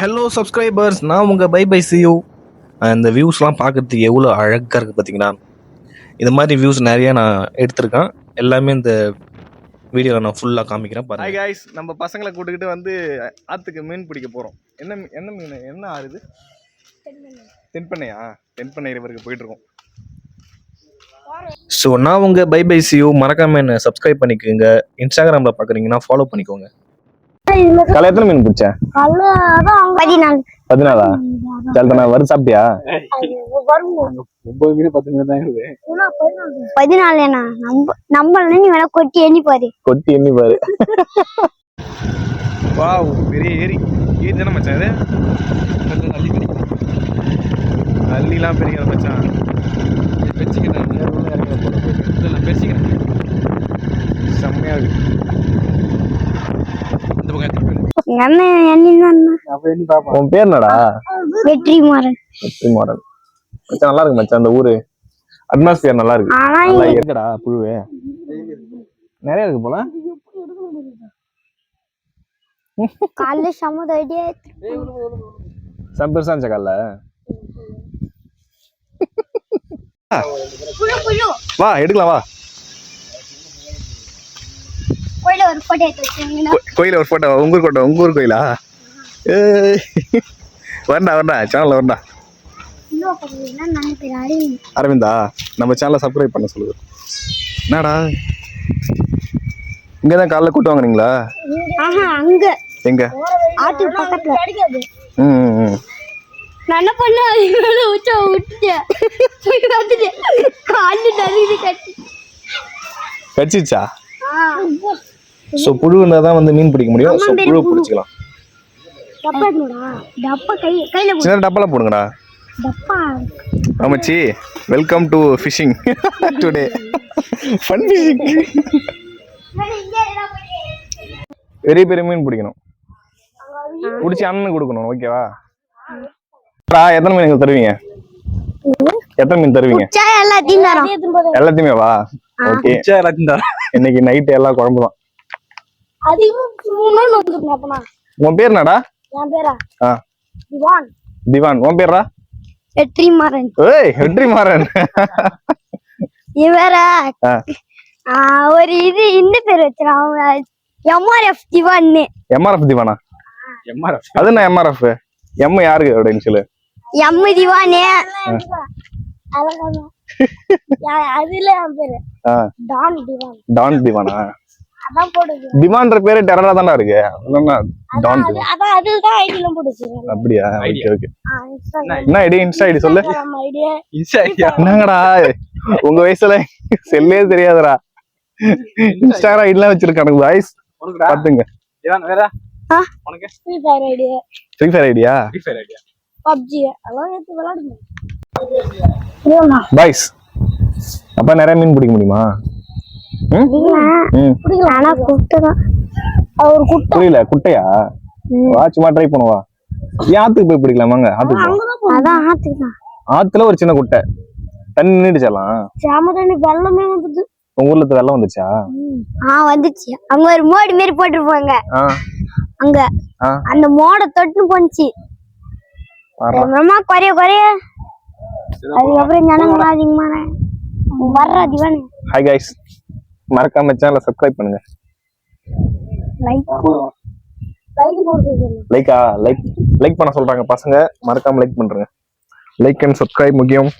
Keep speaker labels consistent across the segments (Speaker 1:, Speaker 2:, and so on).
Speaker 1: Hello subscribers நான் உங்கள் by bye see you இந்த வியூஸ்லாம் பார்க்கறதுக்கு எவ்வளோ அழகாக இருக்குது பார்த்தீங்களா இந்த மாதிரி வியூஸ் நிறைய நான் எடுத்திருக்கேன். எல்லாமே இந்த வீடியோவில் நான் ஃபுல்லாக காமிக்கிறேன் பாருங்க.
Speaker 2: காய்ஸ் நம்ம பசங்களை கூட்டுக்கிட்டு வந்து ஆற்றுக்கு மீன் பிடிக்க போகிறோம் என்ன என்ன மீன் என்ன ஆறு இது? தென்பண்ணையா. தென்பண்ணை ரிவருக்கு போயிட்டு இருக்கோம்.
Speaker 1: ஸோ நான் உங்கள் பை பை சியூ மறக்காம என்ன சப்ஸ்கிரைப் பண்ணிக்கோங்க. இன்ஸ்டாகிராமில் பார்க்குறீங்கன்னா ஃபாலோ பண்ணிக்கோங்க.
Speaker 2: காலை எத்தனை மீன் பிடிச்ச?
Speaker 3: பதினாலு.
Speaker 2: பதினாலா? சரிதானா வரு சாப்பிட்டியா?
Speaker 4: ஒன்பது மீன் பத்து மீன் தான் இருக்குது.
Speaker 3: பதினாலு. என்ன நம்ம நம்மள நீ வேணா கொட்டி எண்ணி பாரு.
Speaker 2: கொட்டி எண்ணி பாரு. வா பெரிய ஏரி. ஏரி தானே மச்சான் இது?
Speaker 4: கொஞ்சம் தள்ளி பிடிக்கும்
Speaker 2: அள்ளிலாம் பெரிய மச்சான் செம்மையா இருக்கு
Speaker 4: இந்த பக்கம் எடுத்துட்டு போயிரு.
Speaker 3: எங்க அண்ணன் எண்ணிதான்
Speaker 4: அப்ப எண்ணி பாப்போம்
Speaker 2: உன் பேர் என்னடா?
Speaker 3: வெற்றி மாறன்
Speaker 2: வெற்றி மாறன் மச்சான் நல்லா இருக்கு மச்சான் அந்த ஊரு. அட்மாஸ்பியர் நல்லா இருக்கு.
Speaker 3: ஆனா
Speaker 2: நல்லா இருக்குடா புழுவே. நிறைய இருக்கு போல.
Speaker 3: காலைல
Speaker 2: செம் பெருசா இருந்துச்சா காலைல?
Speaker 3: புழு புழு.
Speaker 2: வா எடுக்கலாம் வா.
Speaker 3: கோயில ஒரு போட்டோ எடுத்து வச்சிருந்தீங்கன்னா.
Speaker 2: கோ- கோயில ஒரு போட்டோ உங்க ஊர் கோட்டை உங்க ஊர் கோயிலா. வரண்டா வரண்டா சேனல்ல வரண்டா அரவிந்தா. நம்ம சேனலை சப்ஸ்கிரைப் பண்ண சொல்லுது என்னடா? இங்க தான் காலைல கூட்டு வாங்குறீங்களா
Speaker 3: ஆஹா அங்க.
Speaker 2: எங்க?
Speaker 3: ஆட்டு பக்கத்துல.
Speaker 2: ம்
Speaker 3: நான் என்ன பண்ண உச்சா விட்டுட்டேன். போய் பார்த்துட்டு காலு நறுக்குது கட்டி.
Speaker 2: கடிச்சிச்சா
Speaker 3: ஆ.
Speaker 2: ஸோ புழு இருந்தால் தான் வந்து மீன் பிடிக்க முடியும். ஸோ புழு பிடிச்சிக்கலாம்.
Speaker 3: டப்பா எடுக்கணுடா டப்பா கை கையில போடு.
Speaker 2: சின்ன டப்பால போடுங்கடா.
Speaker 3: டப்பா.
Speaker 2: ஆமாச்சி. Welcome to fishing today fun fishing பெரிய பெரிய மீன் பிடிக்கணும். பிடிச்சி அண்ணனுக்கு கொடுக்கணும் ஓகேவா எத்தனை மீன் எங்களுக்கு தருவீங்க? எத்தனை மீன் தருவீங்க?
Speaker 3: எல்லாத்தையும்
Speaker 2: எல்லாத்தையுமே வா? ஓகே
Speaker 4: எல்லாத்தையும் தரேன்.
Speaker 2: இன்னைக்கு நைட்டு எல்லாம் குழம்பு தான் உன் பேர் என்னடா?
Speaker 3: என் பேரா? திவான்.
Speaker 2: திவான். உன் பேர்ரா?
Speaker 3: வெற்றி மாறன்
Speaker 2: ஏய் வெற்றி மாறன்
Speaker 3: இவர
Speaker 2: ஆ.
Speaker 3: ஒரு இது இந்த பேர் வச்சிருக்கான் எம்ஆர்எஃப் திவான்னு.
Speaker 2: எம்ஆர்எஃப் திவானா?
Speaker 4: MRF.
Speaker 2: அது என்ன எம்ஆர்எஃப்? எம் யாருக்கு அப்படின்னு சொல்லு.
Speaker 3: எம் திவானே. அதுல பேரு. டான் திவான்.
Speaker 2: டான் திவானா? திவான்ற பேரு டெரரா தானே இருக்கு. டான் திவான்
Speaker 3: அதான் அதுதான் ஐடியில போடுச்சு.
Speaker 2: அப்படியா? Okay
Speaker 4: Idea.
Speaker 2: ஓகே என்ன ஐடி இன்ஸ்டா ஐடி சொல்லு.
Speaker 4: Insta idea.
Speaker 2: என்னங்கடா உங்க வயசுல செல்லே தெரியாதுடா. இன்ஸ்டாகிராம் ஐடிலாம் வச்சிருக்கானுங்க வாய்ஸ்? பாத்துங்க.
Speaker 4: இதான் வேற?
Speaker 3: ஆ?
Speaker 4: உனக்கு?
Speaker 3: Free fire idea
Speaker 2: free fire idea
Speaker 4: Free Fire idea.
Speaker 3: PUBG அதெல்லாம் எடுத்து விளையாடுங்க.
Speaker 2: பாய்ஸ் அப்ப நிறைய மீன் பிடிக்க முடியுமா? புரியல. குட்டையா? வா சும்மா ட்ரை பண்ணுவா ஏன் ஆத்துக்கு போய் பிடிக்கலாமாங்க ஆத்துக்கு ஆத்துல ஒரு சின்ன குட்டை. தண்ணி நின்றுச்சலாம்
Speaker 3: சாம தண்ணி வெள்ளமே வந்துச்சு
Speaker 2: உங்க ஊர்ல வெள்ளம் வந்துச்சா
Speaker 3: ஆ வந்துச்சு. அங்க ஒரு மோடு மாரி போட்டிருப்பாங்க. அங்க. அந்த மோட தொட்டு போனுச்சு. அப்புறமா குறைய குறைய. அதுக்கப்புறம் ஜனங்களாம் அதிகமான வர்ற திவானு
Speaker 2: ஹாய் கைஸ் மறக்காம சேனலை சப்ஸ்கிரைப் பண்ணுங்க. லைக்கா லைக் லைக் பண்ண சொல்றாங்க பசங்க. மறக்காம லைக் பண்றேங்க. லைக் அண்ட் சப்ஸ்கிரைப் முக்கியம்.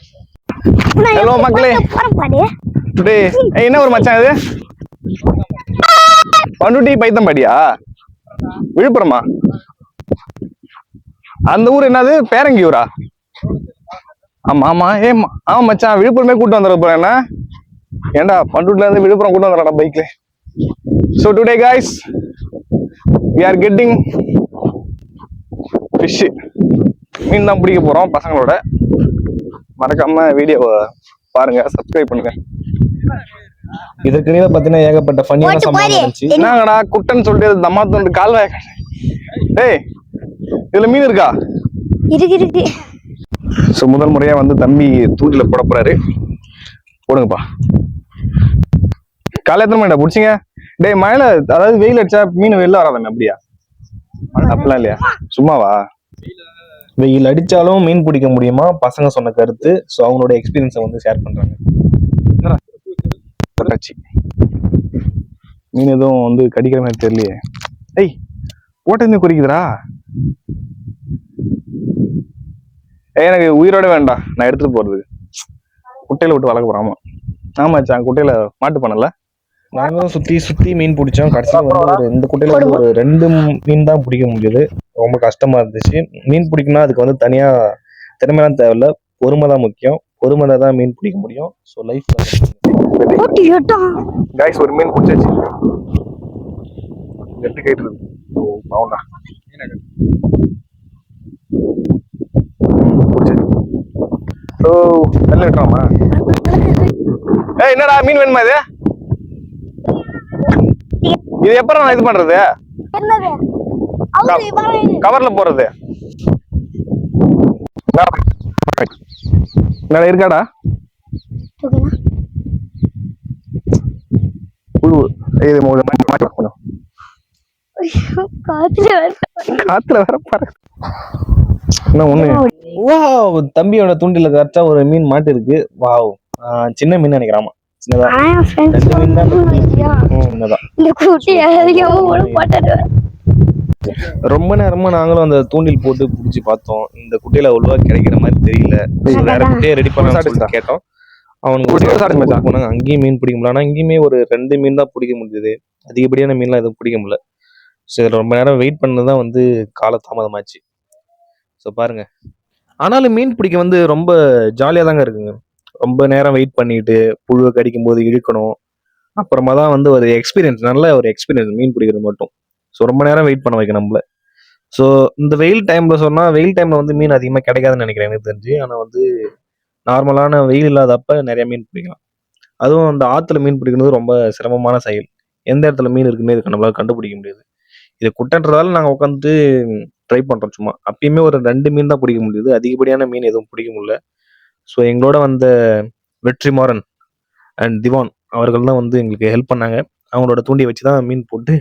Speaker 2: ஹலோ மக்களே. டுடே என்ன ஒரு மச்சான் இது? பண்ருட்டி பைத்தம்பாடியா விழுப்புரமா? அந்த ஊர் என்னது? பேரங்கியூரா ஆமா ஆமா. ஏமா ஆமா மச்சான். விழுப்புரமே கூட்டு வந்துட போறேன் என்ன ஏன்டா பண்ருட்டில இருந்து விழுப்புரம் கூட்டு வந்துடா பைக்ல so today guys we are getting fish மீன் தான் பிடிக்க போறோம் பசங்களோட. மறக்காம வீடியோவை பாருங்க சப்ஸ்கிரைப் பண்ணுங்க.
Speaker 1: இதற்கு இடையில பார்த்தீங்கன்னா ஏகப்பட்ட ஃபன்னியான சம்பவம்
Speaker 3: பாரு.
Speaker 1: நடந்துச்சு.
Speaker 2: என்னங்கடா குட்டைன்னு சொல்லிட்டு தம்மா தோண்டு கால்வாய் டேய் இதுல மீன் இருக்கா?
Speaker 3: இருக்கு இருக்கு.
Speaker 2: ஸோ முதல் முறையா வந்து தம்பி தூண்டில போட போறாரு. போடுங்கப்பா. காலை எத்தனை மணிடா? பிடிச்சிங்க. டேய் மழையில அதாவது வெயில் அடிச்சா மீன் வெளில வராதானே அப்படியா? அப்படிலாம் இல்லையா? சும்மாவா?
Speaker 1: வெயில் அடிச்சாலும் மீன் பிடிக்க முடியுமா? பசங்க சொன்ன கருத்து. ஸோ அவங்களோட எக்ஸ்பீரியன்ஸை வந்து ஷேர் பண்றாங்க.
Speaker 2: மீன் எதுவும் வந்து கடிக்கிற மாதிரி தெரியலையே. ஏய் போட்டது குறிக்குதுடா? ஏய் எனக்கு உயிரோட வேண்டாம். நான் எடுத்துட்டு போறது குட்டையில விட்டு வளர்க்க போறாமா ஆமா. மச்சான் குட்டையில மாட்டு பண்ணல?
Speaker 1: நாங்களும் சுத்தி சுத்தி மீன் பிடிச்சோம். கடைசியில் வந்து ஒரு இந்த குட்டையில வந்து ஒரு ரெண்டு மீன் தான் பிடிக்க முடியுது ரொம்ப கஷ்டமா இருந்துச்சு. மீன் பிடிக்கணும்னா அதுக்கு வந்து தனியா திறமைலாம் தேவையில்ல. பொறுமை தான் முக்கியம். பொறுமை தான் மீன் பிடிக்க முடியும். ஸோ லைஃப்ல
Speaker 3: போட்டு ஏட்டான்
Speaker 2: கைஸ் ஒரு மீன் பிடிச்சாச்சு. எட்டு கைட்டு இருக்கு ஓ பாவண்டா ஸோ வெளில விட்டுறாமா? ஏய் என்னடா மீன் வேணுமா இது? இது எப்பறம் நான் இது பண்றது? கவர்ல போறது என்னடா இருக்காடா? இது கொஞ்சம்.
Speaker 3: காத்துல
Speaker 2: வேற பாரு என்ன ஒண்ணு?
Speaker 1: வாவ் தம்பியோட தூண்டில கரெக்டா ஒரு மீன் மாட்டு இருக்கு வாவ் சின்ன மீன் நினைக்கிறாமா ரொம்ப நேரமா நாங்களும் அந்த தூண்டில் போட்டு பிடிச்சி பார்த்தோம். இந்த குட்டையில அவ்வளவா கிடைக்கிற மாதிரி தெரியல. வேற குட்டையை ரெடி பண்ண? கேட்டோம். அவனுக்கு. போனாங்க. அங்கேயும் மீன் பிடிக்க முடியல. ஆனா இங்கேயுமே ஒரு ரெண்டு மீன் தான் பிடிக்க முடிஞ்சது. அதிகப்படியான மீன்லாம் எதுவும் பிடிக்க முடியல. சரி ரொம்ப நேரம் வெயிட் பண்ணதான் வந்து கால தாமதமாச்சு. ஸோ பாருங்க. ஆனாலும் மீன் பிடிக்க வந்து ரொம்ப ஜாலியாக தாங்க இருக்குங்க. ரொம்ப நேரம் வெயிட் பண்ணிட்டு புழுவை கடிக்கும் போது இழுக்கணும். அப்புறமா தான் வந்து ஒரு எக்ஸ்பீரியன்ஸ் நல்ல ஒரு எக்ஸ்பீரியன்ஸ் மீன் பிடிக்கிறது மட்டும். ஸோ ரொம்ப நேரம் வெயிட் பண்ண வைக்க நம்மள. ஸோ இந்த வெயில் டைம்ல சொன்னால் வெயில் டைம்ல வந்து மீன் அதிகமாக கிடைக்காதுன்னு நினைக்கிறேன் எனக்கு தெரிஞ்சு. ஆனால் வந்து நார்மலான வெயில் இல்லாதப்ப நிறைய மீன் பிடிக்கலாம். அதுவும் அந்த ஆற்றுல மீன் பிடிக்கிறது ரொம்ப சிரமமான செயல். எந்த இடத்துல மீன் இருக்குன்னு இதுக்கு நம்மளால கண்டுபிடிக்க முடியாது. இது குட்டன்றதால நாங்கள் உட்காந்து ட்ரை பண்ணுறோம் சும்மா. அப்பயுமே ஒரு ரெண்டு மீன் தான் பிடிக்க முடியுது. அதிகப்படியான மீன் எதுவும் பிடிக்க முடியல. ஸோ எங்களோட வந்த வெற்றிமாறன் அண்ட் திவான் அவர்கள் தான் வந்து எங்களுக்கு ஹெல்ப் பண்ணாங்க. அவங்களோட தூண்டியை வச்சு தான் மீன் போட்டு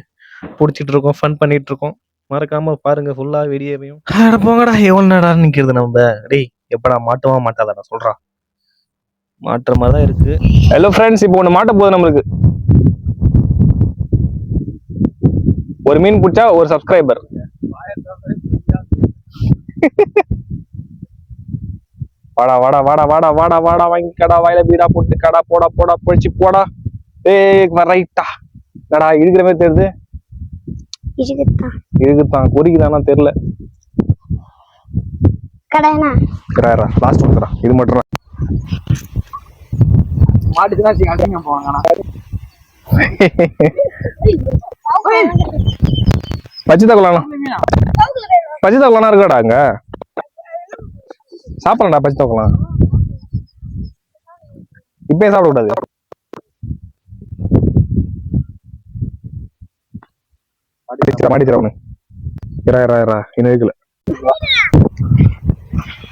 Speaker 1: பிடிச்சிட்டு இருக்கோம் ஃபன் பண்ணிட்டு இருக்கோம். மறக்காம பாருங்க ஃபுல்லா வீடியோவையும். அட போங்கடா எவ்வளோ நேரம் நிக்கிறது நம்ம? டேய் எப்படா மாட்டுவா மாட்டாதடா சொல்றா. மாட்டுற மாதிரி தான் இருக்கு.
Speaker 2: ஹலோ ஃப்ரெண்ட்ஸ் இப்போ ஒன்று மாட்ட போகுது நம்மளுக்கு. ஒரு மீன் பிடிச்சா ஒரு சப்ஸ்கிரைபர் வாடா வாடா வாடா வாடா வாடா வாடா வாங்கி கடா வாயில பீடா போட்டு கடா போடா போடா பொழிச்சு போடா. ஏய் ரைட்டா என்னடா இழுக்கிற மாதிரி தெரியுது?
Speaker 3: இருக்குதான்
Speaker 2: குறிக்குதானா தெரியல. லாஸ்ட் வந்துடா இது மட்டும்
Speaker 4: மாட்டுச்சுன்னா சரி அடிங்க போவாங்க
Speaker 2: பச்சை தக்கலாம்ண்ணா பச்சை இருக்காடா அங்க? சாப்பிடலாம்டா பச்சை தக்கலாம். இப்பயே சாப்பிடக்கூடாது. மாடிச்சிடா ஒண்ணு இரா இரா இரா இன்னும் இருக்கல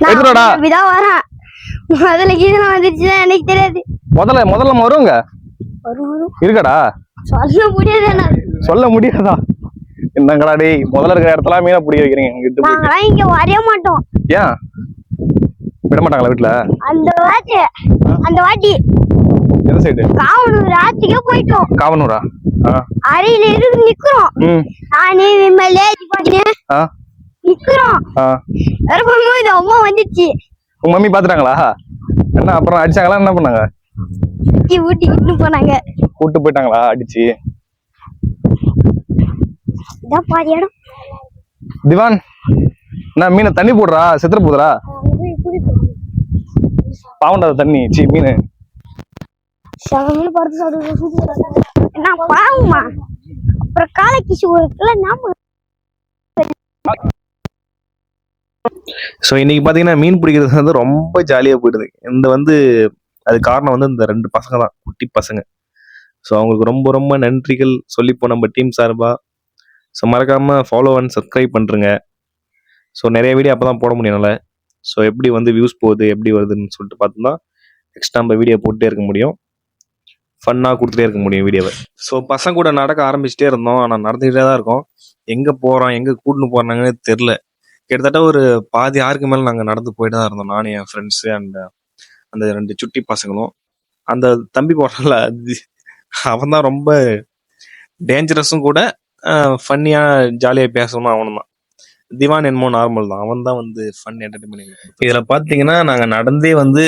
Speaker 2: எடுத்துடாடா.
Speaker 3: நான் விதா வரேன் முதல்ல கீதம் வந்துருச்சுன்னா எனக்கு தெரியாது.
Speaker 2: முதல்ல முதல்ல வருவோங்க. இருக்காடா.
Speaker 3: சொல்ல முடியாது
Speaker 2: சொல்ல முடியாதா? என்னங்கடா டேய் முதல்ல இருக்கிற இடத்துல மீனை பிடிக்க வைக்கிறீங்க.
Speaker 3: இங்க வரைய மாட்டோம்.
Speaker 2: ஏன்? விட மாட்டாங்களா வீட்டுல
Speaker 3: அந்த வாட்டி அந்த வாட்டி
Speaker 2: எந்த சைடு
Speaker 3: காவனூர் ராத்திரிக்கே போயிட்டோம்.
Speaker 2: காவனூரா?
Speaker 3: அறையில இருந்து நிக்கிறோம். நானே விமலே பாட்டு
Speaker 2: ஆ.
Speaker 3: நிக்கிறோம். வரும்போது அம்மா வந்துச்சு.
Speaker 2: உங்க மம்மி பாத்துட்டாங்களா? என்ன அப்புறம் அடிச்சாங்களா? என்ன பண்ணாங்க?
Speaker 3: ஊட்டி ஊட்டிக்கிட்டு போனாங்க.
Speaker 2: கூட்டு போயிட்டாங்களா? அடிச்சு.
Speaker 3: இதான் பாதி இடம்.
Speaker 2: திவான் என்ன மீனை தண்ணி போடுறா? செத்துற போதுரா பாவண்டா தண்ணி சி மீன்.
Speaker 3: பாவமா? அப்புறம் ஒரு கிலோ ஞாபகம்
Speaker 1: ஸோ இன்னைக்கு பார்த்தீங்கன்னா மீன் பிடிக்கிறது வந்து ரொம்ப ஜாலியாக போயிடுது. இந்த வந்து அது காரணம் வந்து இந்த ரெண்டு பசங்க தான் குட்டி பசங்க. ஸோ அவங்களுக்கு ரொம்ப ரொம்ப நன்றிகள். சொல்லிப்போம் நம்ம டீம் சார்பா. ஸோ மறக்காம ஃபாலோ அண்ட் சப்ஸ்கிரைப் பண்ணுறங்க ஸோ நிறைய வீடியோ அப்போ தான் போட முடியும்ல ஸோ எப்படி வந்து வியூஸ் போகுது எப்படி வருதுன்னு சொல்லிட்டு பார்த்தோம்னா நெக்ஸ்ட் நம்ம வீடியோ போட்டே இருக்க முடியும். ஃபன்னாக கொடுத்துட்டே இருக்க முடியும் வீடியோவை ஸோ பசங்க கூட நடக்க ஆரம்பிச்சிட்டே இருந்தோம். ஆனால் நடந்துக்கிட்டே தான் இருக்கோம். எங்கே போகிறோம் எங்கே கூட்டின்னு போகிறாங்கன்னு தெரில கிட்டத்தட்ட ஒரு பாதி ஆறுக்கு மேலே நாங்கள் நடந்து போயிட்டு தான் இருந்தோம். நானும் என் ஃப்ரெண்ட்ஸு அண்ட் அந்த ரெண்டு சுட்டி பசங்களும். அந்த தம்பி போடல அவன் தான் ரொம்ப டேஞ்சரஸும் கூட ஃபன்னியாக ஜாலியாக பேசணும் அவனும் தான். திவான் என்னமோ நார்மல் தான். அவன் தான் வந்து ஃபன் என்டர்டைன்மெண்ட் இதுல பாத்தீங்கன்னா நாங்க நடந்தே வந்து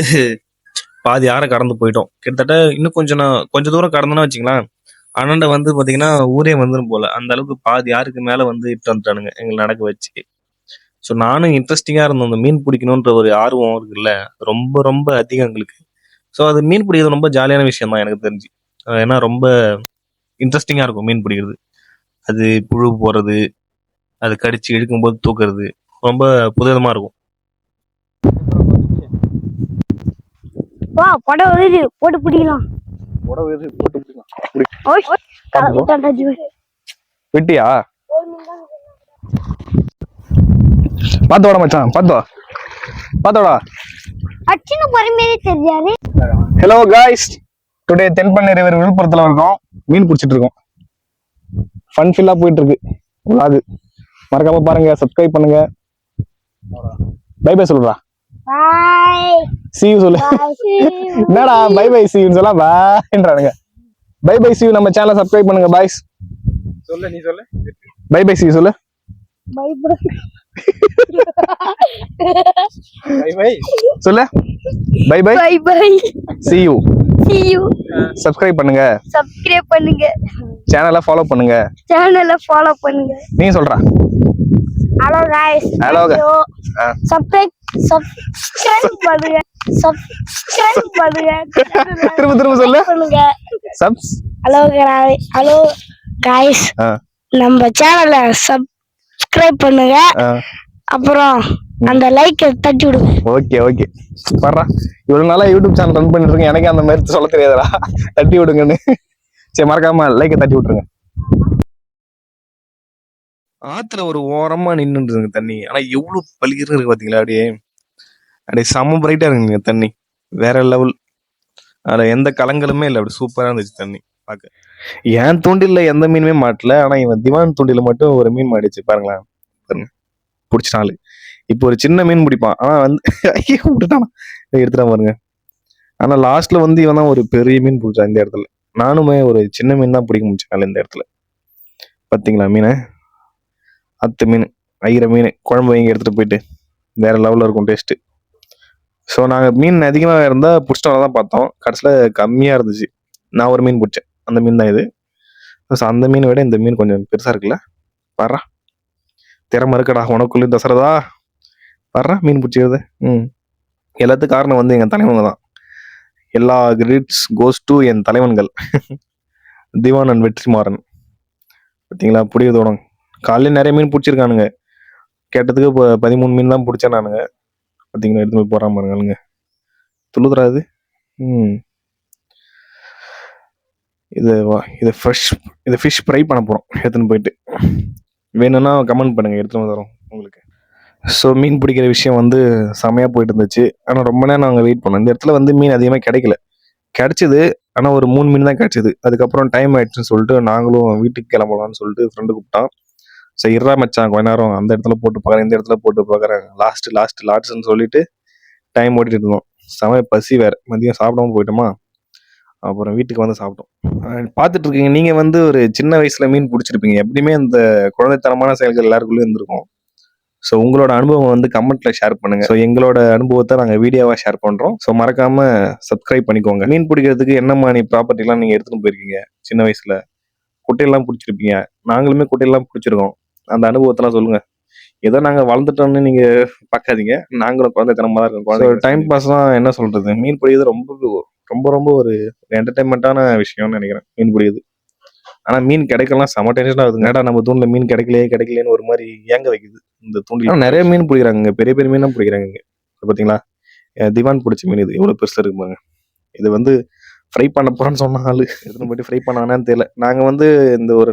Speaker 1: பாதி ஆற கடந்து போயிட்டோம். கிட்டத்தட்ட இன்னும் கொஞ்சம் நான் கொஞ்சம் தூரம் கடந்தோன்னா வச்சுக்கலாம் அண்ணன் வந்து பாத்தீங்கன்னா ஊரே வந்துடும் போல. அந்த அளவுக்கு பாதி ஆறுக்கு மேல வந்து இட்டு வந்துட்டானுங்க எங்களை நடக்க வச்சு. ஸோ நானும் இன்ட்ரெஸ்டிங்காக இருந்தோம். அந்த மீன் பிடிக்கணுன்ற ஒரு ஆர்வம் இருக்குல்ல ரொம்ப ரொம்ப அதிகம் எங்களுக்கு. ஸோ அது மீன் பிடிக்கிறது ரொம்ப ஜாலியான விஷயம் தான் எனக்கு தெரிஞ்சு. ஏன்னா ரொம்ப இன்ட்ரெஸ்டிங்காக இருக்கும் மீன் பிடிக்கிறது. அது புழு போகிறது அது கடிச்சு இழுக்கும்போது தூக்குறது. ரொம்ப புதுவிதமா இருக்கும்.
Speaker 3: வா படம் போட்டு பிடிக்கலாம்.
Speaker 2: உடவு எது போட்டு பிடிக்கலாம். வெட்டியா? பாத்தோட மச்சான் பாத்தோ பாத்தோடா
Speaker 3: அச்சுன்னு பொறுமையே தெரியாது
Speaker 2: hello guys today Thenpennai river விழுப்புரத்துல இருக்கோம். மீன் பிடிச்சிட்டு இருக்கோம். ஃபன் ஃபில்லா போயிட்டு இருக்கு. vlog மறக்காம பாருங்க சப்ஸ்கிரைப் பண்ணுங்க. Bye bye
Speaker 3: bye
Speaker 2: see you சொல்லு. என்னடா பை பை see you சொல்ல பாய்ன்றானுங்க. Bye bye see you. நம்ம சேனலை சப்ஸ்கிரைப் பண்ணுங்க பாய்ஸ்
Speaker 4: சொல்லு நீ சொல்லு.
Speaker 2: பை பை see you சொல்லு.
Speaker 3: பை
Speaker 2: சொல்லு bye bye
Speaker 3: bye bye
Speaker 2: see you
Speaker 3: see you
Speaker 2: subscribe பண்ணுங்க
Speaker 3: சப்ஸ்கிரைப் பண்ணுங்க
Speaker 2: சேனலை ஃபாலோ பண்ணுங்க
Speaker 3: சேனலை ஃபாலோ பண்ணுங்க
Speaker 2: நீ சொல்றா
Speaker 3: ஹலோ गाइस
Speaker 2: Hello, guys. ஆ.
Speaker 3: சப்ஸ்கிரைப் சப்ஸ்கிரைப் பண்ணுங்க சப்ஸ்கிரைப் பண்ணுங்க
Speaker 2: திரும்ப திரும்ப சொல்லு
Speaker 3: பண்ணுங்க
Speaker 2: சப்ஸ்
Speaker 3: ஹலோ ஹலோ गाइस
Speaker 2: ஆ
Speaker 3: நம்ம சேனலை சப்ஸ்கிரைப் பண்ணுங்க. அப்புறம் அந்த லைக் தட்டி விடுங்க.
Speaker 2: ஓகே ஓகே வர்றா இவ்வளவு நாளா யூடியூப் சேனல் ரன் பண்ணிட்டு இருக்கேன். எனக்கு அந்த மாதிரி சொல்ல தெரியாதுடா. தட்டி விடுங்கன்னு. சரி மறக்காம லைக்கை தட்டி விட்டுருங்க.
Speaker 1: ஆத்துல ஒரு ஓரமா நின்னுட்டு இருக்கு தண்ணி. ஆனா எவ்வளவு பளிர்னு இருக்கு பாத்தீங்களா? அப்படியே. அப்படியே செம பிரைட்டா இருக்குங்க தண்ணி. வேற லெவல் அதுல எந்த கலங்களுமே இல்லை. அப்படி சூப்பரா இருந்துச்சு தண்ணி. பாக்கு. என் தூண்டில்ல எந்த மீனுமே மாட்டல. ஆனா இவன் திவான் தூண்டில மட்டும் ஒரு மீன் மாடிச்சு பாருங்களேன். பாருங்க. நாள் இப்போ ஒரு சின்ன மீன் பிடிப்பான். ஆனா வந்து ஐயோ விட்டுட்டானா. எடுத்துட்டான் பாருங்க. ஆனா லாஸ்ட்ல வந்து இவன் தான் ஒரு பெரிய மீன் பிடிச்சான் இந்த இடத்துல. நானுமே ஒரு சின்ன மீன் தான் பிடிக்க முடிச்சால இந்த இடத்துல. பாத்தீங்களா மீனை? அத்து மீன் ஐயிர மீன் குழம்பு வாங்கி எடுத்துட்டு போயிட்டு. வேற லெவலில் இருக்கும் டேஸ்ட்டு ஸோ நாங்கள் மீன் அதிகமாக இருந்தால் பிடிச்சிட்டு தான் பார்த்தோம். கடைசியில் கம்மியாக இருந்துச்சு. நான் ஒரு மீன் பிடிச்சேன். அந்த மீன் தான் இது. ஸோ அந்த மீனை விட இந்த மீன் கொஞ்சம் பெருசாக இருக்குல்ல? வர்றா. திறமை இருக்கடா உனக்குள்ளேயும் தசரதா வர்றா மீன் பிடிச்சிருது ம். எல்லாத்துக்கும் காரணம் வந்து எங்கள் தலைவங்க தான். எல்லா கிரெடிட்ஸ் கோஸ் டு என் தலைவன்கள். திவான் வெற்றிமாறன். பார்த்தீங்களா புடிய தோணும் காலையில் நிறைய மீன் பிடிச்சிருக்கானுங்க. கேட்டதுக்கு இப்போ பதிமூணு மீன் தான் பிடிச்சேன் நானுங்க. பார்த்தீங்களா எடுத்து போய் போறாம பாருங்க துளுதுறாது ம். இது வா- இது ஃப்ரெஷ் இது ஃபிஷ் ஃப்ரை பண்ண போகிறோம் எடுத்துன்னு போயிட்டு. வேணும்னா கமெண்ட் பண்ணுங்கள் எடுத்துன்னு வந்து தரோம் உங்களுக்கு. ஸோ மீன் பிடிக்கிற விஷயம் வந்து செமையாக போயிட்டு இருந்துச்சு. ஆனால் ரொம்ப நேரம் நாங்கள் வெயிட் பண்ணோம். இந்த இடத்துல வந்து மீன் அதிகமாக கிடைக்கல. கிடச்சிது ஆனால் ஒரு மூணு மீன் தான் கிடச்சிது. அதுக்கப்புறம் டைம் ஆயிடுச்சுன்னு சொல்லிட்டு நாங்களும் வீட்டுக்கு கிளம்பலாம்னு சொல்லிட்டு ஃப்ரெண்டு கூப்பிட்டான். ஸோ இறா மச்சான் கொஞ்ச நேரம் அந்த இடத்துல போட்டு பார்க்குறேன் இந்த இடத்துல போட்டு பார்க்குறேன் லாஸ்ட் லாஸ்ட் லாஸ்ட்னு சொல்லிட்டு டைம் ஓட்டிட்டு இருந்தோம். செம பசி வேறு. மதியம் சாப்பிடாம போயிட்டோமா? அப்புறம் வீட்டுக்கு வந்து சாப்பிட்டோம். பார்த்துட்டு இருக்கீங்க நீங்க வந்து ஒரு சின்ன வயசுல மீன் பிடிச்சிருப்பீங்க. எப்படியுமே இந்த குழந்தைத்தனமான செயல்கள் எல்லாருக்குள்ளயும் இருந்திருக்கும். ஸோ உங்களோட அனுபவம் வந்து கமெண்ட்ல ஷேர் பண்ணுங்க. ஸோ எங்களோட அனுபவத்தை நாங்கள் வீடியோவா ஷேர் பண்றோம். ஸோ மறக்காம சப்ஸ்கிரைப் பண்ணிக்கோங்க. மீன் பிடிக்கிறதுக்கு என்ன மாதிரி ப்ராப்பர்ட்டிலாம் நீங்க எடுத்துட்டு போயிருக்கீங்க? சின்ன வயசுல. குட்டையெல்லாம் பிடிச்சிருப்பீங்க. நாங்களுமே குட்டையெல்லாம் பிடிச்சிருக்கோம். அந்த அனுபவத்தெல்லாம் சொல்லுங்க. ஏதோ நாங்க வளர்ந்துட்டோம்னு நீங்க பார்க்காதீங்க. நாங்களும் குழந்தைத்தனமா தான் இருக்கோம். குழந்தை டைம் பாஸ் தான் என்ன சொல்றது? மீன் பிடிக்கிறது ரொம்ப ரொம்ப ரொம்ப ஒரு என்டர்டைன்மெண்ட்டான விஷயம்னு நினைக்கிறேன் மீன் பிடிக்குது ஆனா மீன் கிடைக்கலாம் செம டென்ஷன் ஆகுது ஏடா நம்ம தூண்ல மீன் கிடைக்கலையே கிடைக்கலன்னு ஒரு மாதிரி ஏங்க வைக்குது இந்த தூண்டில். நிறைய மீன் பிடிக்கிறாங்க பெரிய பெரிய மீன் பிடிக்கிறாங்க இங்க. பார்த்தீங்களா பாத்தீங்களா? திவான் பிடிச்ச மீன் இது. எவ்வளவு பெருசா இருக்கு பாருங்க. இது வந்து ஃப்ரை பண்ண போறேன்னு சொன்ன ஆளு. எதுன்னு போயிட்டு ஃப்ரை பண்ணானான்னு தெரியல. நாங்க வந்து இந்த ஒரு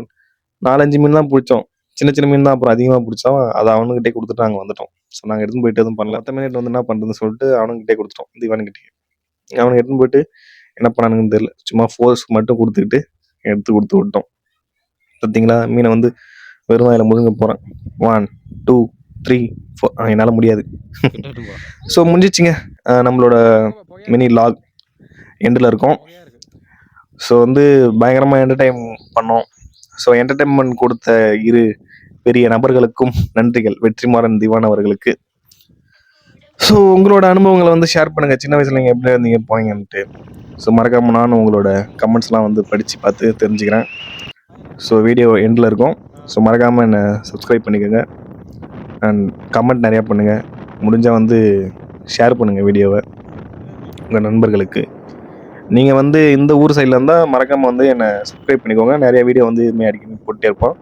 Speaker 1: நாலஞ்சு மீன் தான் பிடிச்சோம். சின்ன சின்ன மீன் தான். அப்புறம் அதிகமா பிடிச்சோம். அதை அவனுக்கிட்டே கொடுத்துட்டு நாங்க வந்துட்டோம். ஸோ நாங்க எடுத்துன்னு போயிட்டு எதுவும் பண்ணல. மற்ற மீன் வந்து என்ன பண்றதுன்னு சொல்லிட்டு அவனுக்கிட்டே கொடுத்துட்டோம் திவான்கிட்டே அவனுக்கு எடுத்துன்னு போயிட்டு என்ன பண்ணானுங்கன்னு தெரியல. சும்மா ஃபோர்ஸ் மட்டும் கொடுத்துக்கிட்டு எடுத்து கொடுத்து விட்டோம். பார்த்தீங்களா மீனை வந்து வெறும் வாயில முழுங்க போறேன். ஒன் டூ த்ரீ ஃபோர் என்னால் முடியாது. ஸோ முடிஞ்சிச்சுங்க. நம்மளோட மினி லாக் எண்டில் இருக்கோம். ஸோ வந்து பயங்கரமாக என்டர்டைன் பண்ணோம். ஸோ என்டர்டைன்மெண்ட் கொடுத்த இரு பெரிய நபர்களுக்கும் நன்றிகள். வெற்றிமாறன் திவான் அவர்களுக்கு. ஸோ உங்களோட அனுபவங்களை வந்து ஷேர் பண்ணுங்கள் சின்ன வயசில் நீங்கள் எப்படி இருந்தீங்க போனீங்கன்ட்டு. ஸோ மறக்காம நானும் உங்களோட கமெண்ட்ஸ்லாம் வந்து படித்து பார்த்து தெரிஞ்சுக்கிறேன். ஸோ வீடியோ எண்டில் இருக்கும். ஸோ மறக்காமல் என்னை சப்ஸ்கிரைப் பண்ணிக்கோங்க. அண்ட் கமெண்ட் நிறையா பண்ணுங்கள் முடிஞ்சால் வந்து ஷேர் பண்ணுங்கள் வீடியோவை உங்கள் நண்பர்களுக்கு. நீங்கள் வந்து இந்த ஊர் சைடில் இருந்தால் மறக்காமல் வந்து என்னை சப்ஸ்கிரைப் பண்ணிக்கோங்க. நிறைய வீடியோ வந்து இதுமாதிரி அடிக்கடி போட்டே இருப்போம்.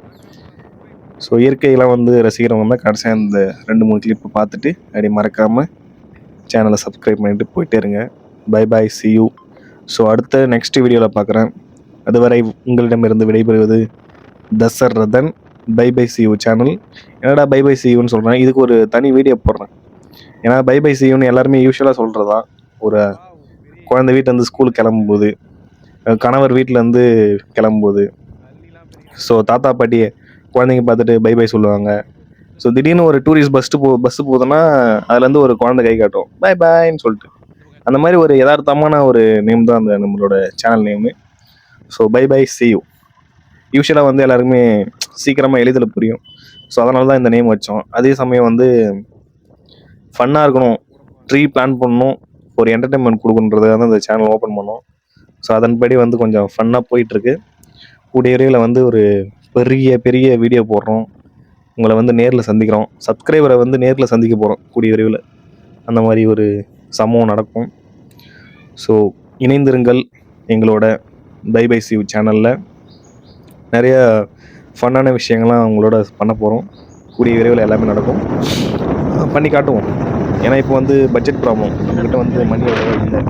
Speaker 1: ஸோ இயற்கையெல்லாம் வந்து ரசிக்கிறவங்க தான் கடைசியாக இந்த ரெண்டு மூணு கிளிப்பு பார்த்துட்டு அப்படி மறக்காமல் சேனலை சப்ஸ்கிரைப் பண்ணிட்டு போயிட்டே இருங்க. Bye bye see you so அடுத்த நெக்ஸ்ட் வீடியோவில் பார்க்குறேன். அதுவரை உங்களிடமிருந்து விடைபெறுவது Dasarathan. Bye bye see you channel என்னடா பை பை சி யூன்னு சொல்கிறேன் இதுக்கு ஒரு தனி வீடியோ போடுறேன். ஏன்னா பை பை சி யூன்னு எல்லாருமே யூஸ்வலாக சொல்கிறது தான் ஒரு குழந்தை வீட்டிலேருந்து ஸ்கூலுக்கு கிளம்பும்போது கணவர் வீட்டிலேருந்து கிளம்பும்போது. ஸோ தாத்தா பாட்டியை குழந்தைங்க பார்த்துட்டு பை பை சொல்லுவாங்க. ஸோ திடீர்னு ஒரு டூரிஸ்ட் பஸ்ட்டு போ பஸ்ஸு போகுதுன்னா அதுலேருந்து ஒரு குழந்தை கை காட்டும் பை பாய்ன்னு சொல்லிட்டு. அந்த மாதிரி ஒரு யதார்த்தமான ஒரு நேம் தான் அந்த நம்மளோட channel name so bye bye see you யூஸ்வலாக வந்து எல்லாருக்குமே சீக்கிரமாக எளிதில் புரியும். ஸோ அதனால தான் இந்த நேம் வச்சோம். அதே சமயம் வந்து ஃபன்னாக இருக்கணும். ட்ரீ பிளான் பண்ணணும். ஒரு என்டர்டைன்மெண்ட் கொடுக்குன்றது வந்து அந்த சேனல் ஓப்பன் பண்ணோம். ஸோ அதன்படி வந்து கொஞ்சம் ஃபன்னாக போயிட்டுருக்கு கூடிய விரைவில் வந்து ஒரு பெரிய பெரிய வீடியோ போடுறோம். உங்களை வந்து நேரில் சந்திக்கிறோம். சப்ஸ்கிரைபரை வந்து நேரில் சந்திக்க போகிறோம் கூடிய விரைவில். அந்த மாதிரி ஒரு சம்பவம் நடக்கும். ஸோ இணைந்திருங்கள் எங்களோட பை பை சிவ் சேனலில் நிறைய ஃபன்னான விஷயங்கள்லாம் உங்களோட பண்ண போகிறோம் கூடிய விரைவில் எல்லாமே நடக்கும். பண்ணி காட்டுவோம். ஏன்னா இப்போ வந்து பட்ஜெட் ப்ராப்ளம் எங்கள்கிட்ட வந்து மணி இல்லை.